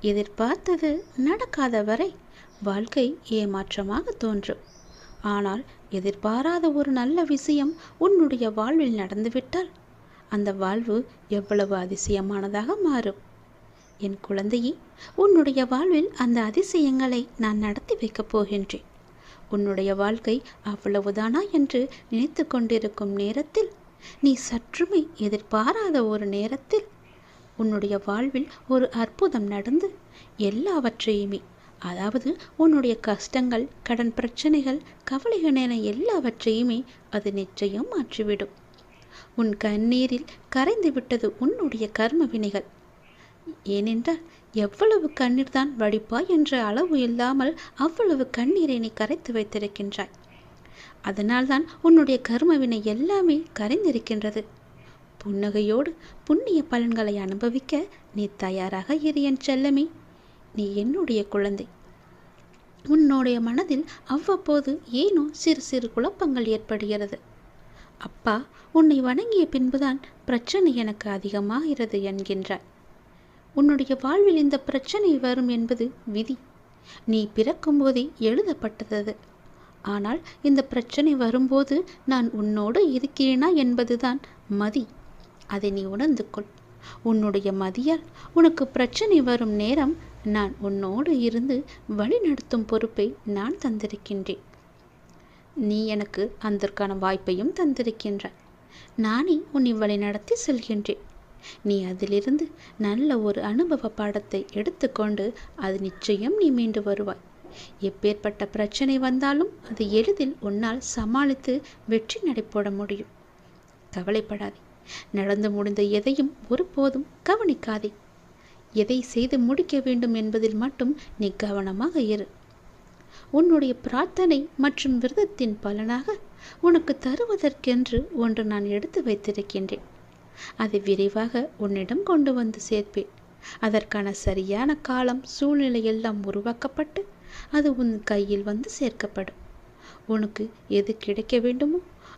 எதிர்பார்த்தது நடக்காத வரை வாழ்க்கை ஏமாற்றமாக தோன்றும். ஆனால் எதிர்பாராத ஒரு நல்ல விஷயம் உன்னுடைய வாழ்வில் நடந்துவிட்டால் அந்த வாழ்வு எவ்வளவு அதிசயமானதாக மாறும். என் குழந்தையே உன்னுடைய வாழ்வில் அந்த அதிசயங்களை நான் நடத்தி வைக்கப் போகின்றேன். உன்னுடைய வாழ்க்கை அவ்வளவுதானா என்று நினைத்து கொண்டிருக்கும் நேரத்தில் நீ சற்றுமே எதிர்பாராத ஒரு நேரத்தில் உன்னுடைய வாழ்வில் ஒரு அற்புதம் நடந்து எல்லாவற்றையுமே அதாவது உன்னுடைய கஷ்டங்கள் கடன் பிரச்சனைகள் கவலைகள் என எல்லாவற்றையுமே அது நிச்சயம் மாற்றிவிடும். உன் கண்ணீரில் கரைந்து விட்டது உன்னுடைய கர்ம வினைகள். ஏனென்றால் எவ்வளவு கண்ணீர் தான் வடிப்பாய் என்ற அளவு இல்லாமல் அவ்வளவு கண்ணீரை நீ கரைத்து வைத்திருக்கின்றாய். அதனால்தான் உன்னுடைய கர்மவினை எல்லாமே கரைந்திருக்கின்றது. புன்னகையோடு புண்ணிய பலன்களை அனுபவிக்க நீ தயாராக இரு என் செல்லமே. நீ என்னுடைய குழந்தை. உன்னுடைய மனதில் அவ்வப்போது ஏனோ சிறு சிறு குழப்பங்கள் ஏற்படுகிறது. அப்பா உன்னை வணங்கிய பின்புதான் பிரச்சனை எனக்கு அதிகமாகிறது என்கின்றாய் உன்னுடைய வாழ்வில் இந்த பிரச்சனை வரும் என்பது விதி. நீ பிறக்கும்போதே எழுதப்பட்டது. ஆனால் இந்த பிரச்சனை வரும்போது நான் உன்னோடு இருக்கிறேனா என்பதுதான் மதி. அதை நீ உணர்ந்து கொள் உன்னுடைய மதியால் உனக்கு பிரச்சனை வரும் நேரம் நான் உன்னோடு இருந்து வழிநடத்தும் பொறுப்பை நான் தந்திருக்கின்றேன். நீ எனக்கு அதற்கான வாய்ப்பையும் தந்திருக்கின்ற நானே உன்னை வழிநடத்தி செல்கின்றேன். நீ அதிலிருந்து நல்ல ஒரு அனுபவ பாடத்தை எடுத்துக்கொண்டு அது நிச்சயம் நீ மீண்டு வருவாய். எப்பேற்பட்ட பிரச்சனை வந்தாலும் அது எளிதில் உன்னால் சமாளித்து வெற்றி நடைபோட முடியும். கவலைப்படாதே. நடந்து முடிந்த எதையும் ஒருபோதும் கவனிக்காதே. எதை செய்து முடிக்க வேண்டும் என்பதில் மட்டும் நீ கவனமாக இரு. உன்னுடைய பிரார்த்தனை மற்றும் விரதத்தின் பலனாக உனக்கு தருவதற்கென்று ஒன்று நான் எடுத்து வைத்திருக்கின்றேன். அதை விரைவாக உன்னிடம் கொண்டு வந்து சேர்ப்பேன். அதற்கான சரியான காலம் சூழ்நிலை எல்லாம் உருவாக்கப்பட்டு அது உன் கையில் வந்து சேர்க்கப்படும். உனக்கு எது கிடைக்க வேண்டுமோ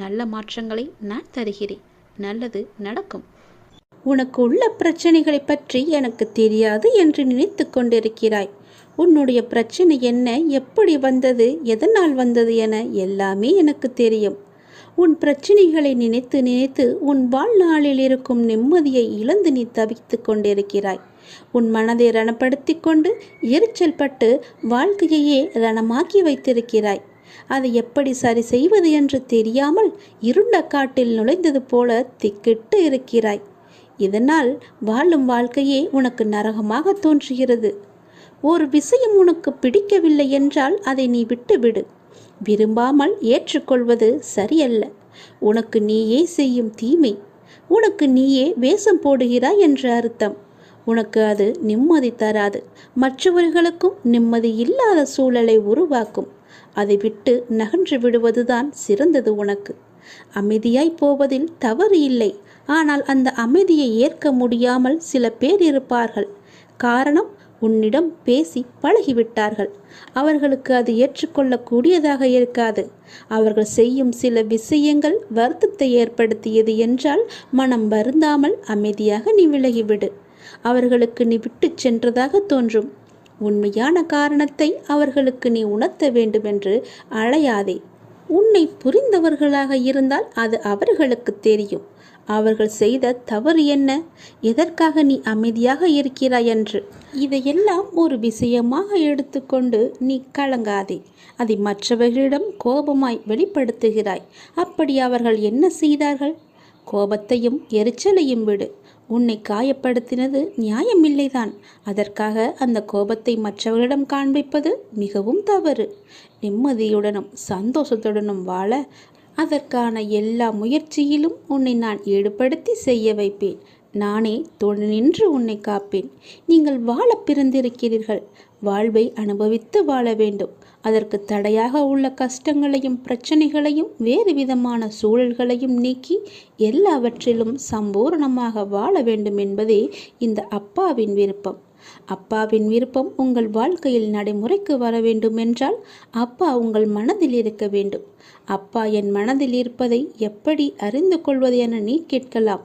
நல்ல மாற்றங்களை நான் தருகிறேன். நல்லது நடக்கும். உனக்கு உள்ள பிரச்சனைகளை பற்றி எனக்கு தெரியாது என்று நினைத்து கொண்டிருக்கிறாய். உன்னுடைய பிரச்சனை என்ன எப்படி வந்தது எதனால் வந்தது என எல்லாமே எனக்கு தெரியும். உன் பிரச்சனைகளை நினைத்து நினைத்து உன் வாழ்நாளில் இருக்கும் நிம்மதியை இழந்து நீ தவித்து கொண்டிருக்கிறாய். உன் மனதை ரணப்படுத்தி கொண்டு எரிச்சல் பட்டு வாழ்க்கையையே ரணமாக்கி வைத்திருக்கிறாய். அதை எப்படி சரி செய்வது என்று தெரியாமல் இருண்ட காட்டில் நுழைந்தது போல திக்கிட்டு இருக்கிறாய். இதனால் வாழும் வாழ்க்கையே உனக்கு நரகமாக தோன்றுகிறது. ஒரு விஷயம் உனக்கு பிடிக்கவில்லை என்றால் அதை நீ விட்டுவிடு. விரும்பாமல் ஏற்றுக்கொள்வது சரியல்ல. உனக்கு நீயே செய்யும் தீமை. உனக்கு நீயே வேஷம் போடுகிறாய் என்று அர்த்தம். உனக்கு அது நிம்மதி தராது. மற்றவர்களுக்கும் நிம்மதி இல்லாத சூழலை உருவாக்கும். அதை விட்டு நகன்று விடுவதுதான் சிறந்தது உனக்கு. அமைதியாய் போவதில் தவறு இல்லை. ஆனால் அந்த அமைதியை ஏற்க முடியாமல் சில பேர் இருப்பார்கள். காரணம் உன்னிடம் பேசி பழகிவிட்டார்கள். அவர்களுக்கு அது ஏற்றுக்கொள்ளக்கூடியதாக இருக்காது. அவர்கள் செய்யும் சில விஷயங்கள் வருத்தத்தை ஏற்படுத்தியது என்றால் மனம் வருந்தாமல் அமைதியாக நீ விலகிவிடு. அவர்களுக்கு நீ விட்டுச் சென்றதாக தோன்றும். உண்மையான காரணத்தை அவர்களுக்கு நீ உணர்த்த வேண்டுமென்று அழையாதே. உன்னை புரிந்தவர்களாக இருந்தால் அது அவர்களுக்கு தெரியும். அவர்கள் செய்த தவறு என்ன? எதற்காக நீ அமைதியாக இருக்கிறாய் என்று. இதையெல்லாம் ஒரு விஷயமாக எடுத்துக்கொண்டு நீ கலங்காதே. அதை மற்றவர்களிடம் கோபமாய் வெளிப்படுத்துகிறாய். அப்படி அவர்கள் என்ன செய்தார்கள்? கோபத்தையும் எரிச்சலையும் விடு. உன்னை காயப்படுத்தினது நியாயமில்லைதான். அதற்காக அந்த கோபத்தை மற்றவர்களிடம் காண்பிப்பது மிகவும் தவறு. நிம்மதியுடனும் சந்தோஷத்துடனும் வாழ அதற்கான எல்லா முயற்சியிலும் உன்னை நான் ஈடுபடுத்தி செய்ய வைப்பேன். நானே துணை நின்று உன்னை காப்பேன். நீங்கள் வாழ பிறந்திருக்கிறீர்கள். வாழ்வை அனுபவித்து வாழ வேண்டும். அதற்கு தடையாக உள்ள கஷ்டங்களையும் பிரச்சனைகளையும் வேறு விதமான சூழல்களையும் நீக்கி எல்லாவற்றிலும் சம்பூர்ணமாக வாழ வேண்டும் என்பதே இந்த அப்பாவின் விருப்பம். அப்பாவின் விருப்பம் உங்கள் வாழ்க்கையில் நடைமுறைக்கு வர வேண்டும் என்றால் அப்பா உங்கள் மனதில் இருக்க வேண்டும். அப்பா என் மனதில் இருப்பதை எப்படி அறிந்து கொள்வது என நீ கேட்கலாம்.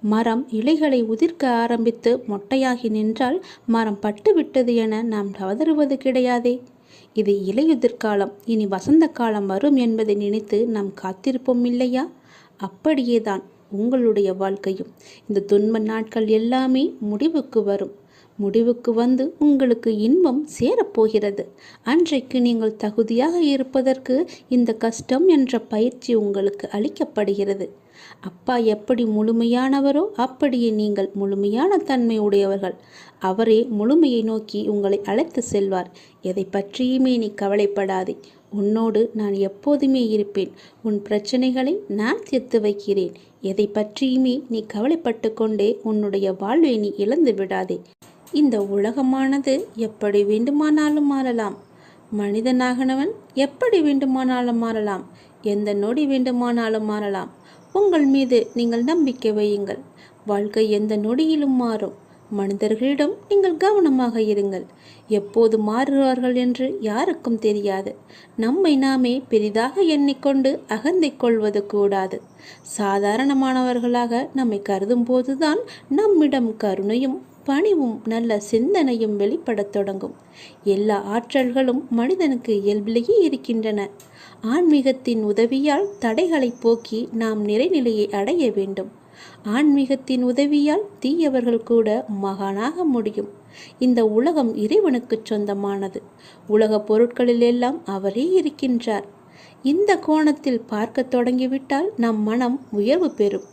மரம் இலைகளை உதிர்க்க ஆரம்பித்து மொட்டையாகி நின்றால் மரம் பட்டுவிட்டது என நாம் கவதறுவது கிடையாதே. இது இலையுதிர் காலம் இனி வசந்த காலம் வரும் என்பதை நினைத்து நாம் காத்திருப்போம் இல்லையா? அப்படியேதான் உங்களுடைய வாழ்க்கையும். இந்த துன்ப நாட்கள் எல்லாமே முடிவுக்கு வரும். முடிவுக்கு வந்து உங்களுக்கு இன்பம் சேரப்போகிறது. அன்றைக்கு நீங்கள் தகுதியாக இருப்பதற்கு இந்த கஷ்டம் என்ற பயிற்சி உங்களுக்கு அளிக்கப்படுகிறது. அப்பா எப்படி முழுமையானவரோ அப்படியே நீங்கள் முழுமையான தன்மை உடையவர்கள். அவரே முழுமையை நோக்கி உங்களை அழைத்து செல்வார். எதை பற்றியுமே நீ கவலைப்படாதே. உன்னோடு நான் எப்போதுமே இருப்பேன். உன் பிரச்சனைகளை நான் தீர்த்து வைக்கிறேன். எதை பற்றியுமே நீ கவலைப்பட்டு கொண்டே உன்னுடைய வாழ்வை நீ இழந்து விடாதே. இந்த உலகமானது எப்படி வேண்டுமானாலும் மாறலாம். மனிதனாகனவன் எப்படி வேண்டுமானாலும் மாறலாம். எந்த நொடி வேண்டுமானாலும் மாறலாம். உங்கள் மீது நீங்கள் நம்பிக்கை வையுங்கள். வாழ்க்கை எந்த நொடியிலும் மாறும். மனிதர்களிடம் நீங்கள் கவனமாக இருங்கள். எப்போது மாறுவார்கள் என்று யாருக்கும் தெரியாது. நம்மை நாமே பெரிதாக எண்ணிக்கொண்டு அகந்தை கொள்வது கூடாது. சாதாரணமானவர்களாக நம்மை கருதும் போதுதான் நம்மிடம் கருணையும் பணிவும் நல்ல சிந்தனையும் வெளிப்படத் தொடங்கும். எல்லா ஆற்றல்களும் மனிதனுக்கு இயல்பிலேயே இருக்கின்றன. ஆன்மீகத்தின் உதவியால் தடைகளை போக்கி நாம் நிறைநிலையை அடைய வேண்டும். ஆன்மீகத்தின் உதவியால் தீயவர்கள் கூட மகானாக முடியும். இந்த உலகம் இறைவனுக்கு சொந்தமானது. உலக பொருட்களிலெல்லாம் அவரே இருக்கின்றார். இந்த கோணத்தில் பார்க்க தொடங்கிவிட்டால் நம் மனம் உயர்வு பெறும்.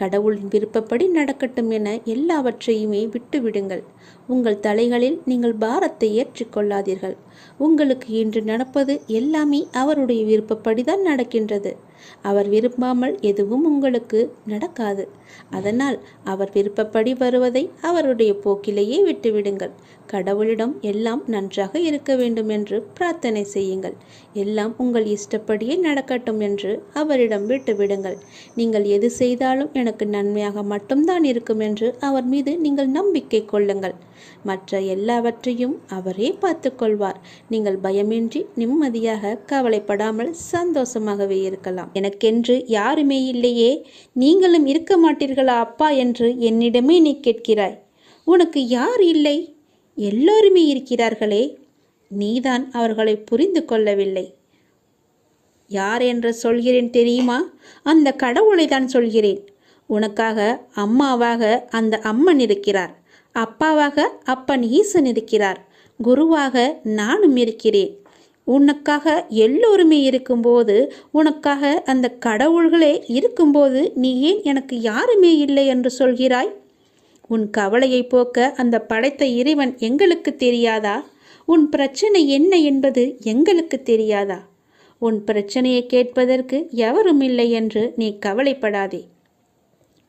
கடவுளின் விருப்பப்படி நடக்கட்டும் என எல்லாவற்றையுமே விட்டுவிடுங்கள். உங்கள் தலைகளில் நீங்கள் பாரத்தை ஏற்றுக்கொள்ளாதீர்கள் உங்களுக்கு இன்று நடப்பது எல்லாமே அவருடைய விருப்பப்படிதான் நடக்கின்றது. அவர் விரும்பாமல் எதுவும் உங்களுக்கு நடக்காது. அதனால் அவர் விருப்பப்படி வருவதை அவருடைய போக்கிலேயே விட்டுவிடுங்கள். கடவுளிடம் எல்லாம் நன்றாக இருக்க வேண்டும் என்று பிரார்த்தனை செய்யுங்கள். எல்லாம் உங்கள் இஷ்டப்படியே நடக்கட்டும் என்று அவரிடம் விட்டுவிடுங்கள். நீங்கள் எது செய்தாலும் எனக்கு நன்மையாக மட்டும்தான் இருக்கும் என்று அவர் மீது நீங்கள் நம்பிக்கை கொள்ளுங்கள். மற்ற எல்லாவற்றையும் அவரே பார்த்துக்கொள்வார் நீங்கள் பயமின்றி நிம்மதியாக கவலைப்படாமல் சந்தோஷமாகவே இருக்கலாம். எனக்கென்று யாருமே இல்லையே. நீங்களும் இருக்க மாட்டீர்களா அப்பா என்று என்னிடமே நீ கேட்கிறாய். உனக்கு யார் இல்லை? எல்லோருமே இருக்கிறார்களே. நீதான் அவர்களை புரிந்து கொள்ளவில்லை. யார் என்று சொல்கிறேன் தெரியுமா? அந்த கடவுளை தான் சொல்கிறேன். உனக்காக அம்மாவாக அந்த அம்மன் இருக்கிறார். அப்பாவாக அப்பன் ஈசன் இருக்கிறார். குருவாக நானும் இருக்கிறேன். உனக்காக எல்லோருமே இருக்கும்போது உனக்காக அந்த கடவுள்களே இருக்கும்போது நீ ஏன் எனக்கு யாருமே இல்லை என்று சொல்கிறாய்? உன் கவலையை போக்க அந்த படைத்த இறைவன் எங்களுக்கு தெரியாதா? உன் பிரச்சனை என்ன என்பது எங்களுக்கு தெரியாதா? உன் பிரச்சனையை கேட்பதற்கு எவரும் இல்லை என்று நீ கவலைப்படாதே.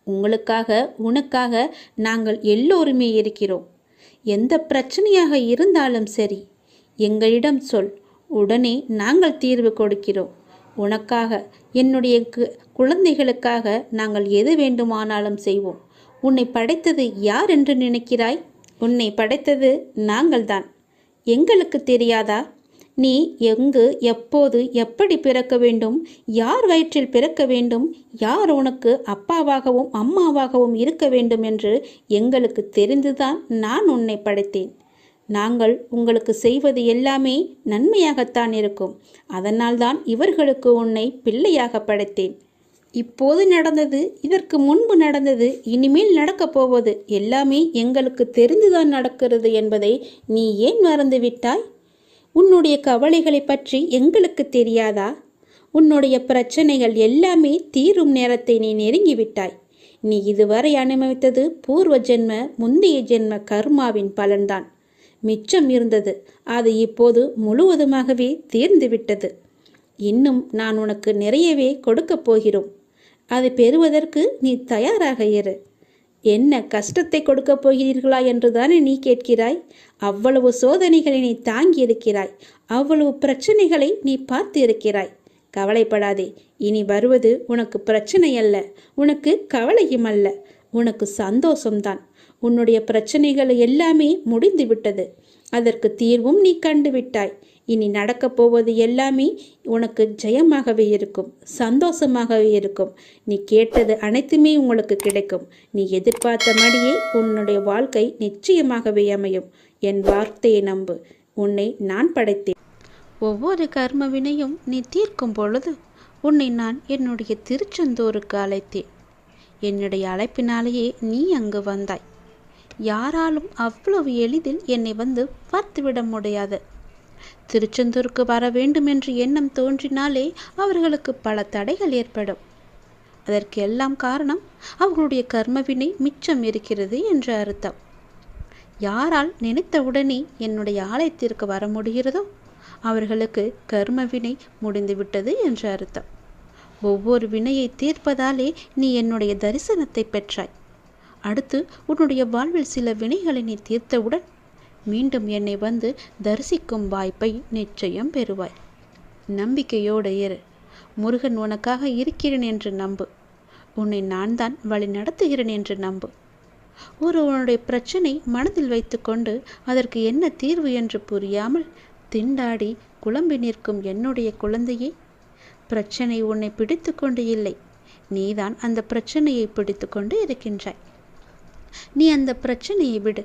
உங்களுக்காக உனக்காக நாங்கள் எல்லோருமே இருக்கிறோம். எந்த பிரச்சனையாக இருந்தாலும் சரி எங்களிடம் சொல். உடனே நாங்கள் தீர்வு கொடுக்கிறோம். உனக்காக என்னுடைய குழந்தைகளுக்காக நாங்கள் எது வேண்டுமானாலும் செய்வோம். உன்னை படைத்தது யார் என்று நினைக்கிறாய்? உன்னை படைத்தது நாங்கள்தான். எங்களுக்கு தெரியாதா? நீ எங்கு எப்போது எப்படி பிறக்க வேண்டும்? யார் வயிற்றில் பிறக்க வேண்டும்? யார் உனக்கு அப்பாவாகவும் அம்மாவாகவும் இருக்க வேண்டும் என்று எங்களுக்கு தெரிந்துதான் நான் உன்னை படைத்தேன். நாங்கள் உங்களுக்கு செய்வது எல்லாமே நன்மையாகத்தான் இருக்கும். அதனால்தான் இவர்களுக்கு உன்னை பிள்ளையாக படைத்தேன். இப்போது நடந்தது இதற்கு முன்பு நடந்தது இனிமேல் நடக்கப் போவது எல்லாமே எங்களுக்கு தெரிந்துதான் நடக்கிறது என்பதை நீ ஏன் மறந்துவிட்டாய்? உன்னுடைய கவலைகளை பற்றி எங்களுக்கு தெரியாதா? உன்னுடைய பிரச்சனைகள் எல்லாமே தீரும் நேரத்தை நீ நெருங்கிவிட்டாய். நீ இதுவரை அனுபவித்தது பூர்வ ஜென்ம முந்தைய ஜென்ம கர்மாவின் பலன்தான். மிச்சம் இருந்தது. அது இப்போது முழுவதுமாகவே தீர்ந்துவிட்டது. இன்னும் நான் உனக்கு நிறையவே கொடுக்கப் போகிறோம். அதை பெறுவதற்கு நீ தயாராக இரு. என்ன கஷ்டத்தை கொடுக்கப் போகிறீர்களா என்றுதானே நீ கேட்கிறாய்? அவ்வளவு சோதனைகளை நீ தாங்கி இருக்கிறாய் அவ்வளவு பிரச்சனைகளை நீ பார்த்து இருக்கிறாய் கவலைப்படாதே. இனி வருவது உனக்கு பிரச்சனை அல்ல உனக்கு கவலையும் அல்ல. உனக்கு சந்தோஷம்தான். உன்னுடைய பிரச்சனைகள் எல்லாமே முடிந்து விட்டது அதற்கு தீர்வும் நீ கண்டுவிட்டாய். இனி நடக்கப் போவது எல்லாமே உனக்கு ஜெயமாகவே இருக்கும் சந்தோஷமாகவே இருக்கும். நீ கேட்டது அனைத்துமே உங்களுக்கு கிடைக்கும். நீ எதிர்பார்த்த மாதிரியே உன்னுடைய வாழ்க்கை நிச்சயமாகவே அமையும். என் வார்த்தையை நம்பு. உன்னை நான் படைத்தேன். ஒவ்வொரு கர்ம வினையும் நீ தீர்க்கும் பொழுது உன்னை நான் என்னுடைய திருச்செந்தூருக்கு அழைத்தேன். என்னுடைய அழைப்பினாலேயே நீ அங்கு வந்தாய். யாராலும் அவ்வளவு எளிதில் என்னை வந்து பார்த்துவிட முடியாது. திருச்செந்தூருக்கு வர வேண்டும் என்று எண்ணம் தோன்றினாலே அவர்களுக்கு பல தடைகள் ஏற்படும். அதற்கு எல்லாம் காரணம் அவர்களுடைய கர்மவினை மிச்சம் இருக்கிறது என்று அர்த்தம். யாரால் நினைத்தவுடனே என்னுடைய ஆலயத்திற்கு வர முடிகிறதோ அவர்களுக்கு கர்மவினை முடிந்துவிட்டது என்று அர்த்தம். ஒவ்வொரு வினையை தீர்ப்பதாலே நீ என்னுடைய தரிசனத்தை பெற்றாய். அடுத்து உன்னுடைய வாழ்வில் சில வினைகளை நீ தீர்த்தவுடன் மீண்டும் என்னை வந்து தரிசிக்கும் வாய்ப்பை நிச்சயம் பெறுவாய். நம்பிக்கையோடு இரு. முருகன் உனக்காக இருக்கிறேன் என்று நம்பு. உன்னை நான் தான் வழி நடத்துகிறேன் என்று நம்பு. ஒருவனுடைய பிரச்சனை மனதில் வைத்துக்கொண்டு அதற்கு என்ன தீர்வு என்று புரியாமல் திண்டாடி குழம்பி நிற்கும் என்னுடைய குழந்தையே பிரச்சனை உன்னை பிடித்து கொண்டு இல்லை. நீதான் அந்த பிரச்சனையை பிடித்து கொண்டு இருக்கின்றாய். நீ அந்த பிரச்சனையை விடு.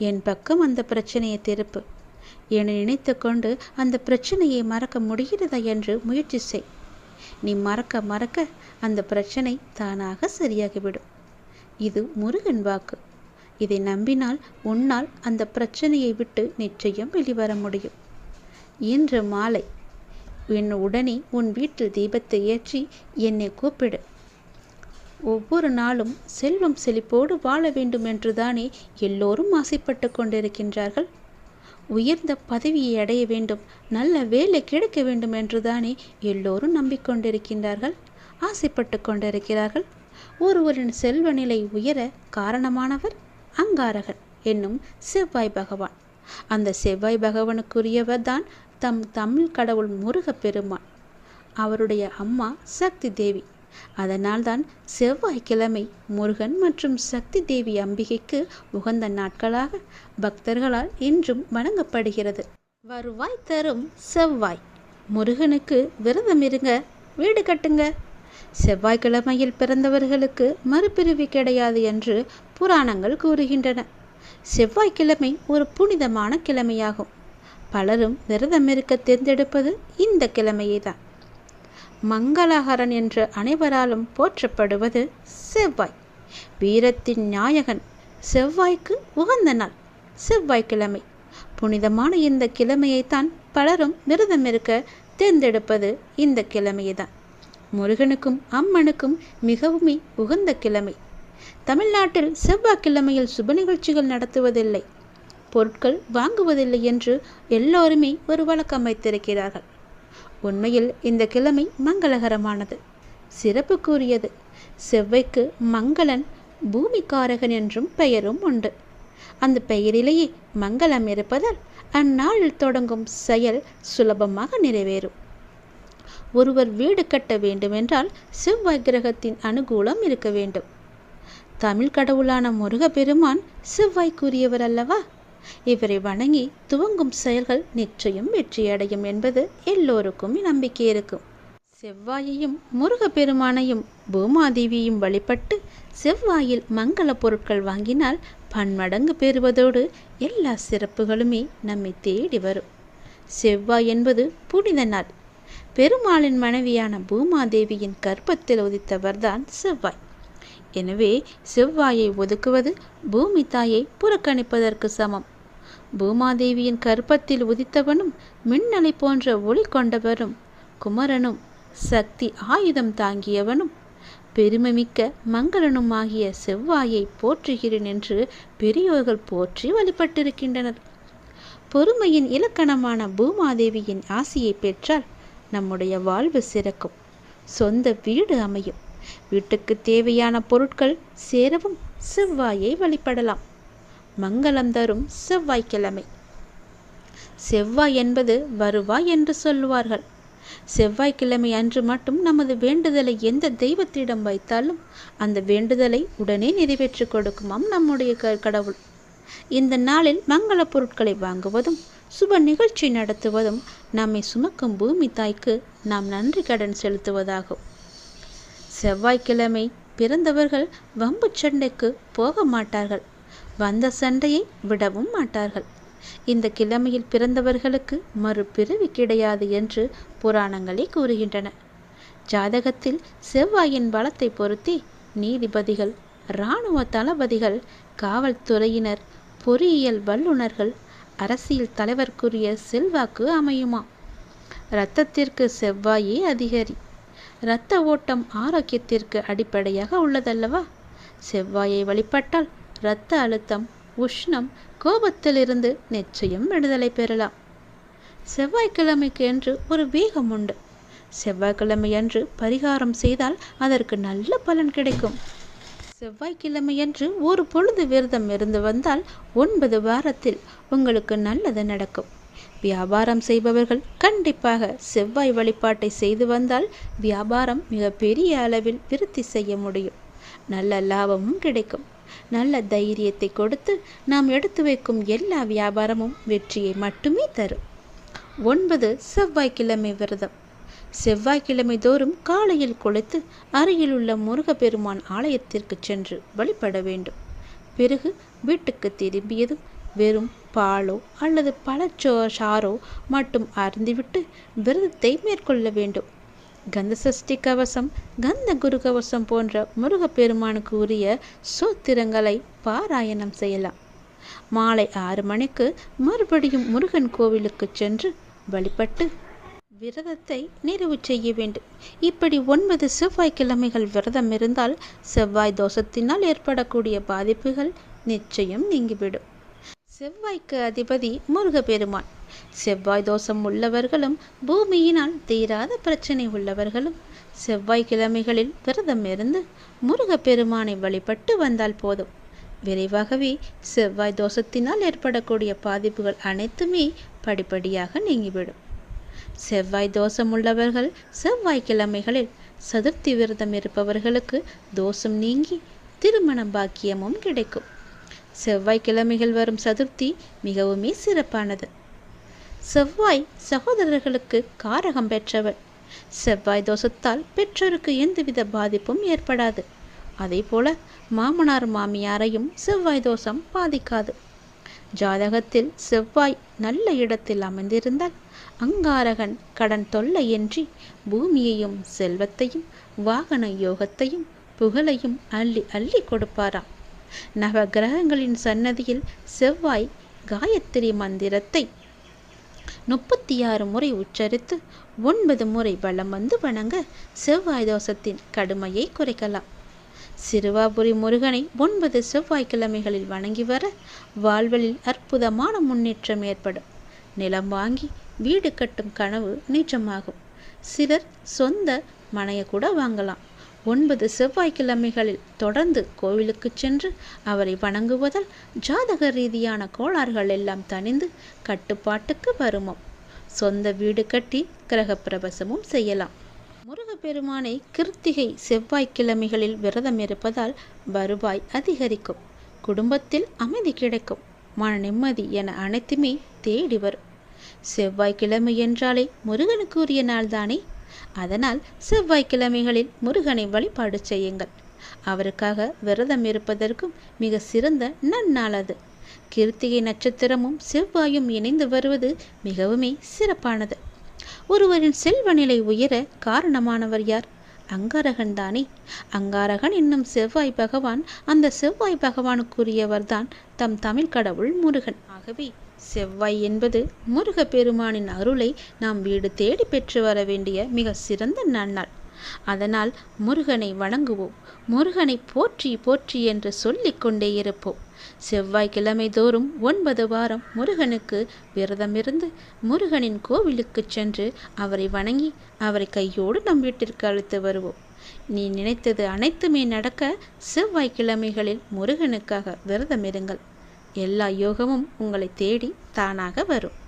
என் பக்கம் அந்த பிரச்சனையை திருப்பு. என நினைத்து கொண்டு அந்த பிரச்சனையை மறக்க முடிகிறதா என்று முயற்சி செய். நீ மறக்க மறக்க அந்த பிரச்சனை தானாக சரியாகிவிடும். இது முருகன் வாக்கு. இதை நம்பினால் உன்னால் அந்த பிரச்சனையை விட்டு நிச்சயம் வெளிவர முடியும். இன்று மாலை என் உடனே உன் வீட்டில் தீபத்தை ஏற்றி என்னை கூப்பிடு. ஒவ்வொரு நாளும் செல்வம் செழிப்போடு வாழ வேண்டும் என்றுதானே எல்லோரும் ஆசைப்பட்டு கொண்டிருக்கின்றார்கள். உயர்ந்த பதவியை அடைய வேண்டும் நல்ல வேலை கிடைக்க வேண்டும் என்றுதானே எல்லோரும் நம்பிக்கொண்டிருக்கின்றார்கள் ஆசைப்பட்டு கொண்டிருக்கிறார்கள். ஒருவரின் செல்வ நிலை உயர காரணமானவர் அங்காரகன் என்னும் செவ்வாய் பகவான். அந்த செவ்வாய் பகவானுக்குரியவர் தான் தம் தமிழ் கடவுள் முருகப் பெருமான் அவருடைய அம்மா சக்தி தேவி. அதனால்தான் செவ்வாய்க்கிழமை முருகன் மற்றும் சக்தி தேவி அம்பிகைக்கு உகந்த நாட்களாக பக்தர்களால் இன்றும் வணங்கப்படுகிறது. வருவாய் தரும் செவ்வாய். முருகனுக்கு விரதம் இருங்க வீடு கட்டுங்க. செவ்வாய்க்கிழமையில் பிறந்தவர்களுக்கு மறுபிரிவு கிடையாது என்று புராணங்கள் கூறுகின்றன. செவ்வாய்க்கிழமை ஒரு புனிதமான கிழமையாகும். பலரும் விரதம் இருக்க தேர்ந்தெடுப்பது இந்த கிழமையை தான் மங்களஹரன் என்று அனைவராலும் போற்றப்படுவது செவ்வாய். வீரத்தின் நாயகன் செவ்வாய்க்கு உகந்த நாள் செவ்வாய்க்கிழமை. புனிதமான இந்த கிழமையைத்தான் பலரும் விரதம் இருக்க தேர்ந்தெடுப்பது இந்த கிழமையைதான். முருகனுக்கும் அம்மனுக்கும் மிகவுமே உகந்த கிழமை. தமிழ்நாட்டில் செவ்வாய்க்கிழமையில் சுப நிகழ்ச்சிகள் நடத்துவதில்லை. பொருட்கள் வாங்குவதில்லை என்று எல்லோருமே ஒரு வழக்கம் வைத்திருக்கிறார்கள். உண்மையில் இந்த கிழமை மங்களகரமானது. சிறப்புக்குரியது. செவ்வைக்கு மங்களன் பூமிக்காரகன் என்றும் பெயரும் உண்டு. அந்த பெயரிலேயே மங்களம் இருப்பதால் அந்நாளில் தொடங்கும் செயல் சுலபமாக நிறைவேறும். ஒருவர் வீடு கட்ட வேண்டுமென்றால் செவ்வாய் கிரகத்தின் அனுகூலம் இருக்க வேண்டும். தமிழ் கடவுளான முருகப்பெருமான் செவ்வாய்க்குரியவர் அல்லவா? இவரை வணங்கி துவங்கும் செயல்கள் நிச்சயம் வெற்றியடையும் என்பது எல்லோருக்கும் நம்பிக்கை இருக்கும். செவ்வாயையும் முருகப்பெருமானையும் பூமாதேவியையும் வழிபட்டு செவ்வாயில் மங்கள பொருட்கள் வாங்கினால் பன்மடங்கு பெறுவதோடு எல்லா சிறப்புகளுமே நம்மை தேடி வரும். செவ்வாய் என்பது புனித நாள். பெருமாளின் மனைவியான பூமாதேவியின் கர்ப்பத்தில் உதித்தவர்தான் செவ்வாய். எனவே செவ்வாயை ஒதுக்குவது பூமி தாயை புறக்கணிப்பதற்கு சமம். பூமாதேவியின் கர்ப்பத்தில் உதித்தவனும் மின்னலை போன்ற ஒளி கொண்டவரும் குமரனும் சக்தி ஆயுதம் தாங்கியவனும் பெருமைமிக்க மங்களனும் ஆகிய செவ்வாயை போற்றுகிறேன் என்று பெரியோர்கள் போற்றி வழிபட்டிருக்கின்றனர். பொறுமையின் இலக்கணமான பூமாதேவியின் ஆசியை பெற்றால் நம்முடைய வாழ்வு சிறக்கும். சொந்த வீடு அமையும். வீட்டுக்கு தேவையான பொருட்கள் சேரவும் செவ்வாயை வழிபடலாம். மங்களம் தரும் செவ்வாய்க்கிழமை. செவ்வாய் என்பது வருவாய் என்று சொல்லுவார்கள். செவ்வாய்க்கிழமை அன்று மட்டும் நமது வேண்டுதலை எந்த தெய்வத்திடம் வைத்தாலும் அந்த வேண்டுதலை உடனே நிறைவேற்றி கொடுக்குமாம் நம்முடைய கடவுள். இந்த நாளில் மங்கள பொருட்களை வாங்குவதும் சுப நிகழ்ச்சி நடத்துவதும் நம்மை சுமக்கும் பூமி தாய்க்கு நாம் நன்றி கடன் செலுத்துவதாகும். செவ்வாய்க்கிழமை பிறந்தவர்கள் வம்பு சண்டைக்கு போக மாட்டார்கள். வந்த சண்டையை விடவும் மாட்டார்கள். இந்த கிழமையில் பிறந்தவர்களுக்கு மறுபிறவி கிடையாது என்று புராணங்களே கூறுகின்றன. ஜாதகத்தில் செவ்வாயின் பலத்தை பொருத்தி நீதிபதிகள் இராணுவ தளபதிகள் காவல்துறையினர் பொறியியல் வல்லுநர்கள் அரசியல் தலைவர்க்குரிய செல்வாக்கு அமையுமா? இரத்தத்திற்கு செவ்வாயே அதிகரி. இரத்த ஓட்டம் ஆரோக்கியத்திற்கு அடிப்படையாக உள்ளதல்லவா? செவ்வாயை வழிபட்டால் இரத்த அழுத்தம் உஷ்ணம் கோபத்திலிருந்து நிச்சயம் விடுதலை பெறலாம். செவ்வாய்க்கிழமைக்கு என்று ஒரு வேகம் உண்டு. செவ்வாய்க்கிழமை அன்று பரிகாரம் செய்தால் அதற்கு நல்ல பலன் கிடைக்கும். செவ்வாய்க்கிழமையன்று ஒரு பொழுது விரதம் இருந்து வந்தால் ஒன்பது வாரத்தில் உங்களுக்கு நல்லது நடக்கும். வியாபாரம் செய்பவர்கள் கண்டிப்பாக செவ்வாய் வழிபாட்டை செய்து வந்தால் வியாபாரம் மிக பெரிய அளவில் விருத்தி செய்ய முடியும். நல்ல லாபமும் கிடைக்கும். நல்ல தைரியத்தை கொடுத்து நாம் எடுத்து வைக்கும் எல்லா வியாபாரமும் வெற்றியை மட்டுமே தரும். ஒன்பது செவ்வாய்க்கிழமை விரதம். செவ்வாய்க்கிழமை தோறும் காலையில் குளித்து அருகிலுள்ள முருகப்பெருமான் ஆலயத்திற்கு சென்று வழிபட வேண்டும். பிறகு வீட்டுக்கு திரும்பியதும் வெறும் பாலோ அல்லது பழச்சோ சாரோ மட்டும் அருந்திவிட்டு விரதத்தை மேற்கொள்ள வேண்டும். கந்த சஷ்டி கவசம் கந்த குரு கவசம் போன்ற முருகப்பெருமானுக்கு உரிய சூத்திரங்களை பாராயணம் செய்யலாம். மாலை ஆறு மணிக்கு மறுபடியும் முருகன் கோவிலுக்கு சென்று வழிபட்டு விரதத்தை நிறைவு செய்ய வேண்டும். இப்படி ஒன்பது செவ்வாய்க்கிழமைகள் விரதம் இருந்தால் செவ்வாய் தோஷத்தினால் ஏற்படக்கூடிய பாதிப்புகள் நிச்சயம் நீங்கிவிடும். செவ்வாய்க்கு அதிபதி முருகப்பெருமான். செவ்வாய் தோஷம் உள்ளவர்களும் பூமியினால் தீராத பிரச்சனை உள்ளவர்களும் செவ்வாய்க்கிழமைகளில் விரதம் இருந்து முருகப்பெருமானை வழிபட்டு வந்தால் போதும். விரைவாகவே செவ்வாய் தோஷத்தினால் ஏற்படக்கூடிய பாதிப்புகள் அனைத்துமே படிப்படியாக நீங்கிவிடும். செவ்வாய் தோஷம் உள்ளவர்கள் செவ்வாய்க்கிழமைகளில் சதுர்த்தி விரதம் இருப்பவர்களுக்கு தோஷம் நீங்கி திருமண பாக்கியமும் கிடைக்கும். செவ்வாய்க்கிழமைகள் வரும் சதுர்த்தி மிகவுமே சிறப்பானது. செவ்வாய் சகோதரர்களுக்கு காரகம் பெற்றவர் செவ்வாய் தோஷத்தால் பெற்றோருக்கு எந்தவித பாதிப்பும் ஏற்படாது. அதே போல மாமனார் மாமியாரையும் செவ்வாய் தோஷம் பாதிக்காது. ஜாதகத்தில் செவ்வாய் நல்ல இடத்தில் அமைந்திருந்தால் அங்காரகன் கடன் தொல்லையின்றி பூமியையும் செல்வத்தையும் வாகன யோகத்தையும் புகழையும் அள்ளி அள்ளி கொடுப்பாராம். நவ கிரகங்களின் சன்னதியில் செவ்வாய் காயத்ரி மந்திரத்தை முப்பத்தி ஆறு முறை உச்சரித்து ஒன்பது முறை வலம் வந்து வணங்க செவ்வாய் தோஷத்தின் கடுமையை குறைக்கலாம். சிறுவாபுரி முருகனை ஒன்பது செவ்வாய்க்கிழமைகளில் வணங்கி வர வாழ்வழில் அற்புதமான முன்னேற்றம் ஏற்படும். நிலம் வாங்கி வீடு கட்டும் கனவு நிஜமாகும் சிலர் சொந்த மனையை கூட வாங்கலாம். ஒன்பது செவ்வாய்க்கிழமைகளில் தொடர்ந்து கோவிலுக்கு சென்று அவரை வணங்குவதால் ஜாதக ரீதியான கோளாறுகள் எல்லாம் தணிந்து கட்டுப்பாட்டுக்கு வருமோ? சொந்த வீடு கட்டி கிரகப்பிரவேசமும் செய்யலாம். முருகப்பெருமானை கிருத்திகை செவ்வாய்க்கிழமைகளில் விரதம் இருப்பதால் வருவாய் அதிகரிக்கும். குடும்பத்தில் அமைதி கிடைக்கும். மன நிம்மதி என அனைத்துமே தேடி வரும். செவ்வாய்க்கிழமை என்றாலே முருகனுக்குரிய நாள்தானே? அதனால் செவ்வாய்க்கிழமைகளில் முருகனை வழிபாடு செய்யுங்கள். அவருக்காக விரதம் இருப்பதற்கும் மிக சிறந்த நன்னாள் அது. கிருத்திகை நட்சத்திரமும் செவ்வாயும் இணைந்து வருவது மிகவுமே சிறப்பானது. ஒருவரின் செல்வ நிலை உயர காரணமானவர் யார்? அங்காரகன் தானே. அங்காரகன் என்னும் செவ்வாய் பகவான் அந்த செவ்வாய் பகவானுக்குரியவர்தான் தம் தமிழ் கடவுள் முருகன். ஆகவே செவ்வாய் என்பது முருக பெருமானின் அருளை நாம் வீடு தேடி பெற்று வர வேண்டிய மிக சிறந்த நன்னாள். அதனால் முருகனை வணங்குவோம். முருகனை போற்றி போற்றி என்று சொல்லிக் கொண்டே இருப்போம். செவ்வாய்க்கிழமை தோறும் ஒன்பது வாரம் முருகனுக்கு விரதமிருந்து முருகனின் கோவிலுக்கு சென்று அவரை வணங்கி அவரை கையோடு நம் வீட்டிற்கு அழைத்து வருவோம். நீ நினைத்தது அனைத்துமே நடக்க செவ்வாய்க்கிழமைகளில் முருகனுக்காக விரதமிருங்கள். எல்லா யோகமும் உங்களை தேடி தானாக வரும்.